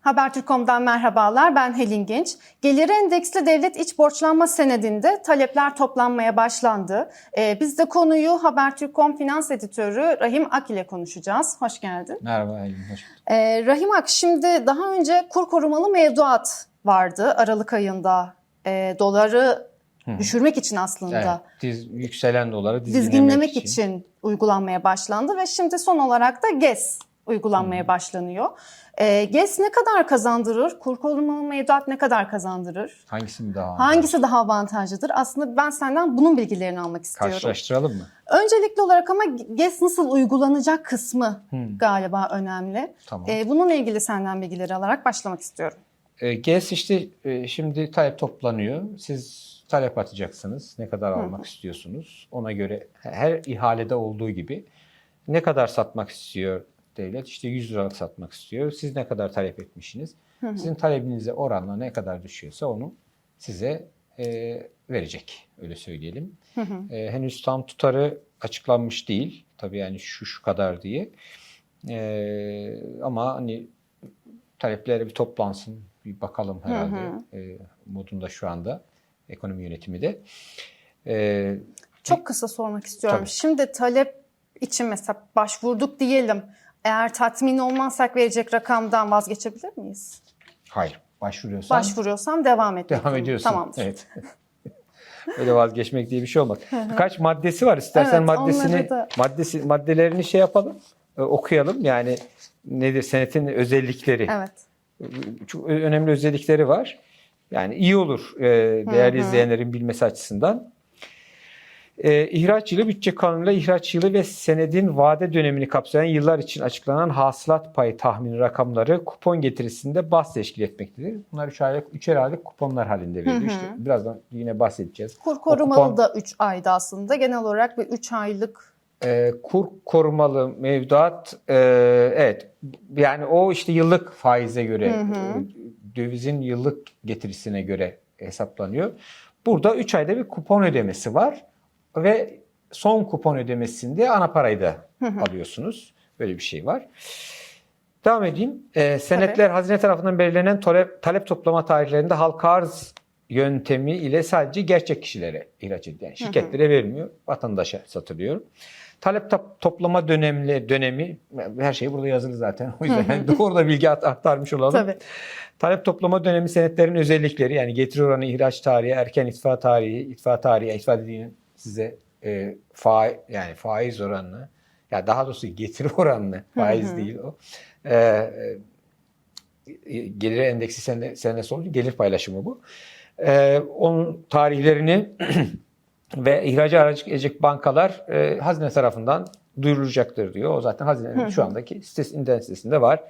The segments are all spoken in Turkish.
Habertürk.com'dan merhabalar. Ben Helin Genç. Geliri endeksli devlet iç borçlanma senedinde talepler toplanmaya başlandı. Ee, biz de konuyu Habertürk.com finans editörü Rahim Ak ile konuşacağız. Hoş geldin. Merhaba Elin, hoş bulduk. Ee, Rahim Ak, şimdi daha önce kur korumalı mevduat vardı Aralık ayında. Ee, doları düşürmek için aslında. Evet, diz, yükselen doları dizginlemek, dizginlemek için. uygulanmaya başlandı ve şimdi son olarak da GES uygulanmaya başlanıyor. Ee, GES ne kadar kazandırır? Kur korumalı mevduat ne kadar kazandırır? Hangisi mi daha? Hangisi daha avantajlıdır? Aslında ben senden bunun bilgilerini almak istiyorum. Karşılaştıralım mı? Öncelikli olarak ama GES nasıl uygulanacak kısmı Hmm. galiba önemli. Tamam. Ee, bununla ilgili senden bilgileri alarak başlamak istiyorum. E, GES işte e, şimdi talep toplanıyor. Siz talep atacaksınız. Ne kadar almak istiyorsunuz? Ona göre her ihalede olduğu gibi ne kadar satmak istiyor devlet? İşte 100 liralık satmak istiyor. Siz ne kadar talep etmişsiniz? Sizin talebinize oranla ne kadar düşüyorsa onu size e, verecek. Öyle söyleyelim. E, henüz tam tutarı açıklanmış değil. Tabii yani şu şu kadar diye. E, ama hani talepleri bir toplansın, bir bakalım herhalde e, modunda şu anda ekonomi yönetimi de. E, Çok kısa sormak istiyorum. Tabii. Şimdi talep için mesela başvurduk diyelim. Eğer tatmin olmazsak verecek rakamdan vazgeçebilir miyiz? hayır, başvuruyorsan Başvuruyorsam devam etmek devam ediyorsun. Tamamdır. Evet. Öyle vazgeçmek diye bir şey olmaz. Birkaç maddesi var. İstersen Evet, maddesini onları da- maddesi maddelerini şey yapalım, e, okuyalım. Yani nedir senetin özellikleri. Evet. çok önemli özellikleri var. Yani iyi olur e, değerli izleyenlerin bilmesi açısından. E, ihraç yılı bütçe kanunuyla ihraç yılı ve senedin vade dönemini kapsayan yıllar için açıklanan hasılat payı tahmini rakamları kupon getirisinde bas teşkil etmektedir. Bunlar üç aylık, üçer aylık kuponlar halinde veriliyor. İşte birazdan yine bahsedeceğiz. Kur korumalı kupon- da 3 ayda aslında. Genel olarak bir 3 aylık E, kur korumalı mevduat e, evet yani o işte yıllık faize göre e, dövizin yıllık getirisine göre hesaplanıyor. Burada 3 ayda bir kupon ödemesi var ve son kupon ödemesinde ana parayı da alıyorsunuz. Böyle bir şey var. Devam edeyim. E, senetler hazine tarafından belirlenen talep, talep toplama tarihlerinde halka arz yöntemi ile sadece gerçek kişilere ihraç edilir. Yani şirketlere verilmiyor, vatandaşa satılıyor. Talep toplama dönemli dönemi her şey burada yazılı zaten. O yüzden yani doğru da bilgi aktarmış olalım. tabii. Talep toplama dönemi senetlerin özellikleri yani getiri oranı, ihraç tarihi, erken itfa tarihi, itfa tarihi, itfa dediğinin size e, fa yani faiz oranını ya daha doğrusu getiri oranını faiz değil o. E, e, gelir endeksi sene, sene sonu gelir paylaşımı bu. E, onun tarihlerini ve ihracı aracı edecek bankalar e, hazine tarafından duyurulacaktır diyor. O zaten hazinenin şu andaki sitesi, internet sitesinde var.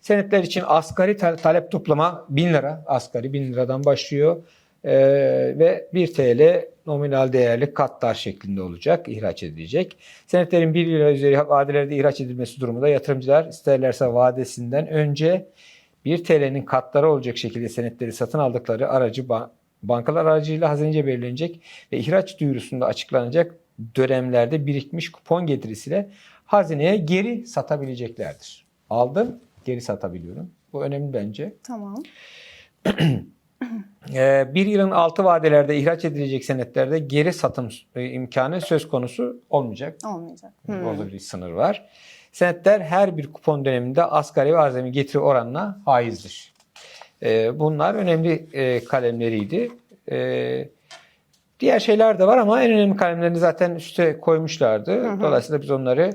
Senetler için asgari ta- talep toplama 1000 lira. Asgari 1000 liradan başlıyor. E, ve 1 TL nominal değerli katlar şeklinde olacak, ihraç edilecek. Senetlerin 1 lira üzeri vadelerde ihraç edilmesi durumunda yatırımcılar isterlerse vadesinden önce 1 TL'nin katları olacak şekilde senetleri satın aldıkları aracı ba- bankalar aracıyla hazinece belirlenecek ve ihraç duyurusunda açıklanacak dönemlerde birikmiş kupon getirisiyle hazineye geri satabileceklerdir. Aldım, geri satabiliyorum. Bu önemli bence. Tamam. Ee, bir yılın altı vadelerde ihraç edilecek senetlerde geri satım e, imkanı söz konusu olmayacak. Olmayacak. Orada bir sınır var. Senetler her bir kupon döneminde asgari ve azami getiri oranına faizdir. Ee, bunlar önemli e, kalemleriydi. Ee, diğer şeyler de var ama en önemli kalemlerini zaten üste koymuşlardı. Dolayısıyla biz onları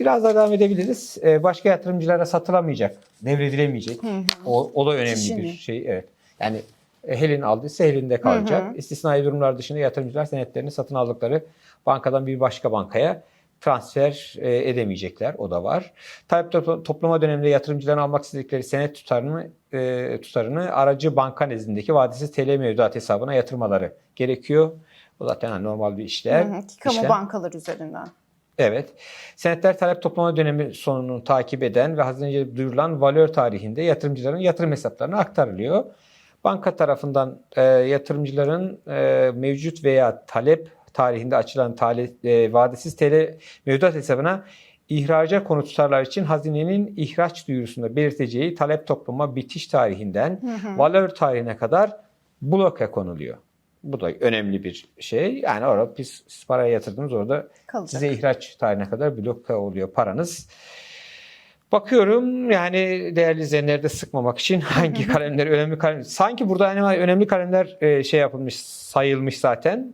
biraz daha devam edebiliriz. Başka yatırımcılara satılamayacak, devredilemeyecek. O, o da önemli Kişinin. bir şey. Evet. Yani e, Helin aldıysa elinde kalacak. İstisnai durumlar dışında yatırımcılar senetlerini satın aldıkları bankadan bir başka bankaya transfer e, edemeyecekler. O da var. Talep topla- toplama döneminde yatırımcıların almak istedikleri senet tutarını e, tutarını aracı banka nezdindeki vadesiz TL mevduat hesabına yatırmaları gerekiyor. O zaten hani normal bir işlem. Hı hı, kamu işlem. bankalar üzerinden. Evet. Senetler talep toplama dönemi sonunu takip eden ve hazinece duyurulan valör tarihinde yatırımcıların yatırım hesaplarına aktarılıyor. Banka tarafından e, yatırımcıların e, mevcut veya talep tarihinde açılan tale, e, vadesiz TL mevduat hesabına ihraca konu tutarlar için hazinenin ihraç duyurusunda belirteceği talep toplama bitiş tarihinden valör tarihine kadar bloke konuluyor. Bu da önemli bir şey. Yani orada biz siz paraya yatırdınız orada Kalacak. size ihraç tarihine kadar bloke oluyor paranız. Bakıyorum yani değerli izleyenleri de sıkmamak için hangi kalemler önemli kalem sanki burada hani önemli kalemler e, şey yapılmış sayılmış zaten.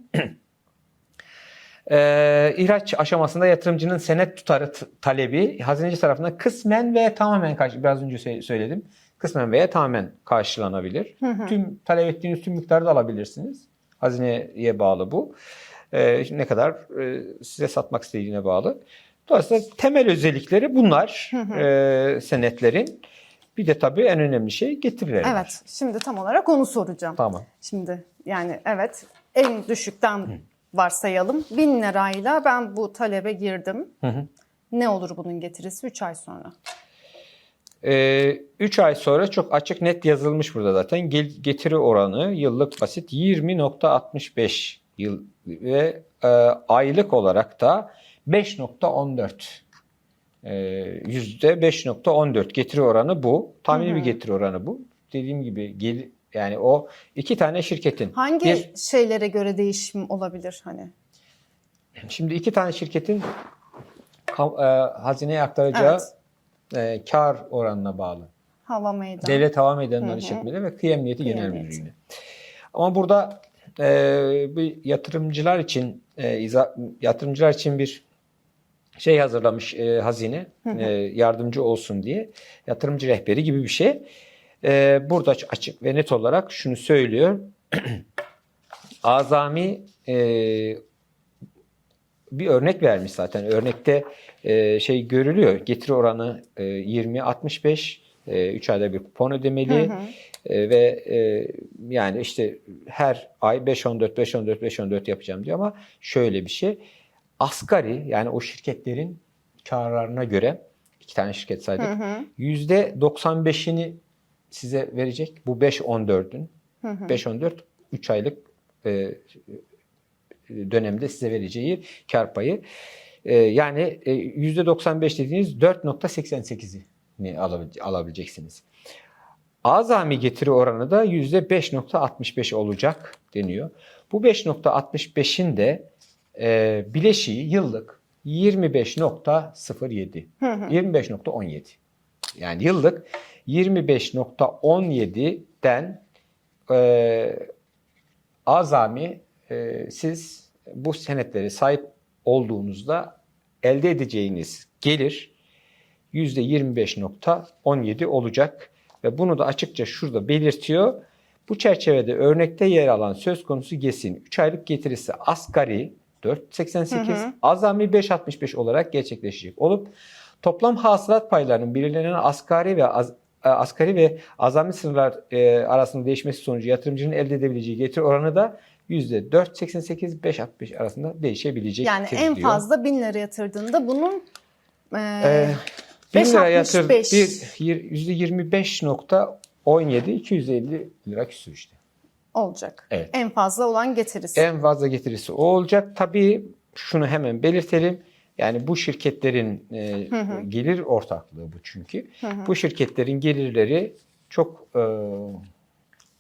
Ee, ihraç aşamasında yatırımcının senet tutarı talebi hazineci tarafından kısmen veya tamamen karşı biraz önce sö- söyledim. Kısmen veya tamamen karşılanabilir. Tüm talep ettiğiniz tüm miktarı da alabilirsiniz. Hazineye bağlı bu. Ee, ne kadar e, size satmak istediğine bağlı. Dolayısıyla temel özellikleri bunlar e, senetlerin. Bir de tabii en önemli şey getirileri. var. Evet, şimdi tam olarak onu soracağım. Tamam. Şimdi yani evet en düşükten varsayalım. 1000 lirayla ben bu talebe girdim. Ne olur bunun getirisi 3 ay sonra? 3 ay sonra çok açık net yazılmış burada zaten. Getiri oranı yıllık basit 20.65 yıl ve e, aylık olarak da 5.14. E, Yüzde 5.14 getiri oranı bu. Tahmini bir getiri oranı bu. Dediğim gibi gel, yani o iki tane şirketin. Hangi bir- şeylere göre değişim olabilir hani? Şimdi iki tane şirketin e, hazineye aktaracağı e, kar oranına bağlı. Hava meydan. Devlet Hava Meydanları İşletmeleri ve Kıyı Emniyeti Genel. Müdürlüğü'ne. Ama burada e, bir yatırımcılar için e, yatırımcılar için bir şey hazırlamış e, hazine e, yardımcı olsun diye yatırımcı rehberi gibi bir şey. E, burada aç- açık ve net olarak şunu söylüyor. Azami e, bir örnek vermiş zaten. Örnekte e, şey görülüyor. Getiri oranı e, 20-65 3 ayda bir kupon ödemeli E, ve e, yani işte her ay 5-14 5-14 5-14 yapacağım diyor ama şöyle bir şey. Asgari yani o şirketlerin karlarına göre iki tane şirket saydık. Yüzde 95'ini size verecek. Bu 5-14'ün. 5-14 3 aylık e, dönemde size vereceği kar payı. Ee, yani e, %95 dediğiniz 4.88'ini alabil- alabileceksiniz. Azami getiri oranı da %5.65 olacak deniyor. Bu 5.65'in de e, bileşiği yıllık 25.07. 25.17. Yani yıllık 25.17'den e, azami e, siz bu senetleri sahip olduğunuzda elde edeceğiniz gelir %25.17 olacak ve bunu da açıkça şurada belirtiyor. Bu çerçevede örnekte yer alan söz konusu GES'in 3 aylık getirisi asgari 4.88, azami 5.65 olarak gerçekleşecek olup toplam hasılat paylarının belirlenen asgari ve az, e, asgari ve azami sınırlar e, arasında değişmesi sonucu yatırımcının elde edebileceği getiri oranı da %4.88-5.65 arasında değişebilecek. Yani en fazla 1000 lira yatırdığında bunun e, Ee, 1000 lira yatır, 5.65 bir, yir- %25.17 250 lira küsur işte. Olacak. Evet. En fazla olan getirisi. En fazla getirisi o olacak. Tabii şunu hemen belirtelim. Yani bu şirketlerin e, gelir ortaklığı bu çünkü. Bu şirketlerin gelirleri çok e,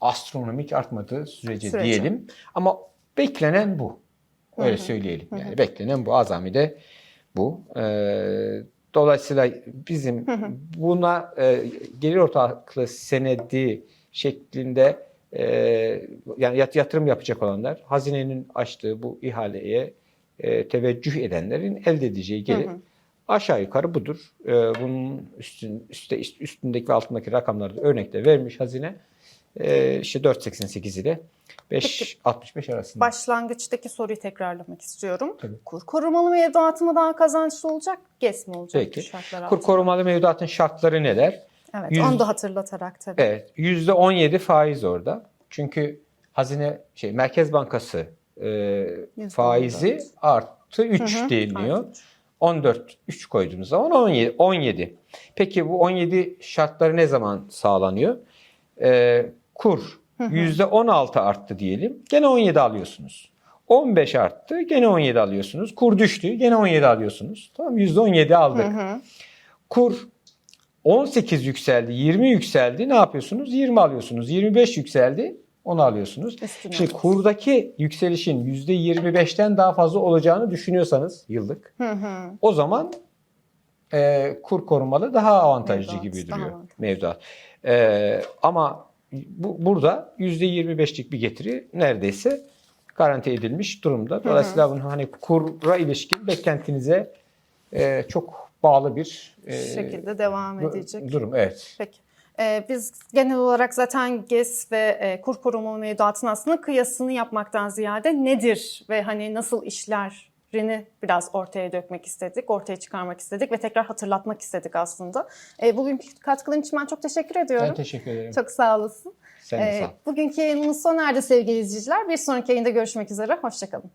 astronomik artmadığı sürece, Sürece. diyelim. Ama beklenen bu. Öyle söyleyelim. Yani beklenen bu. Azami de bu. E, dolayısıyla bizim buna e, gelir ortaklığı senedi şeklinde e, yani yat- yatırım yapacak olanlar hazinenin açtığı bu ihaleye e, teveccüh edenlerin elde edeceği gelir aşağı yukarı budur. E, bunun üstün, üstte, üstündeki ve altındaki rakamları da örnekte vermiş hazine. E, işte 4.88 ile 5.65 arasında. Başlangıçtaki soruyu tekrarlamak istiyorum. Tabii. Kur korumalı mevduatı mı daha kazançlı olacak, GES mi olacak Peki. Kur korumalı mevduatın şartları neler? Evet, Yüz- onu da hatırlatarak tabii. Evet, %17 faiz orada. Çünkü hazine şey Merkez Bankası e, faizi artı 3 deniliyor. artı üç. 14 3 koyduğunuz zaman 17 17. Peki bu 17 şartları ne zaman sağlanıyor? Ee, kur %16 arttı diyelim. Gene 17 alıyorsunuz. 15 arttı. Gene 17 alıyorsunuz. Kur düştü. Gene 17 alıyorsunuz. Tamam %17 aldık. Kur 18 yükseldi, 20 yükseldi. Ne yapıyorsunuz? 20 alıyorsunuz. 25 yükseldi. Onu alıyorsunuz. Üstüne Şimdi alıyorsunuz. kurdaki yükselişin %25'ten daha fazla olacağını düşünüyorsanız yıllık Hı hı. o zaman e, kur korumalı daha avantajlı Mevduat, gibi duruyor avantajlı. mevduat. E, ama bu, burada %25'lik bir getiri neredeyse garanti edilmiş durumda. Dolayısıyla bunun hani kura ilişkin beklentinize e, çok bağlı bir e, şekilde devam edecek. durum. Evet. Peki. Ee, biz genel olarak zaten GES ve e, kur korumalı mevduatın aslında kıyasını yapmaktan ziyade nedir ve hani nasıl işlerini biraz ortaya dökmek istedik, ortaya çıkarmak istedik ve tekrar hatırlatmak istedik aslında. E, bugünkü katkıların için ben çok teşekkür ediyorum. Ben teşekkür ederim. Çok sağ olasın. Sen de sağ ol. bugünkü yayınımız sona erdi sevgili izleyiciler. Bir sonraki yayında görüşmek üzere. Hoşçakalın.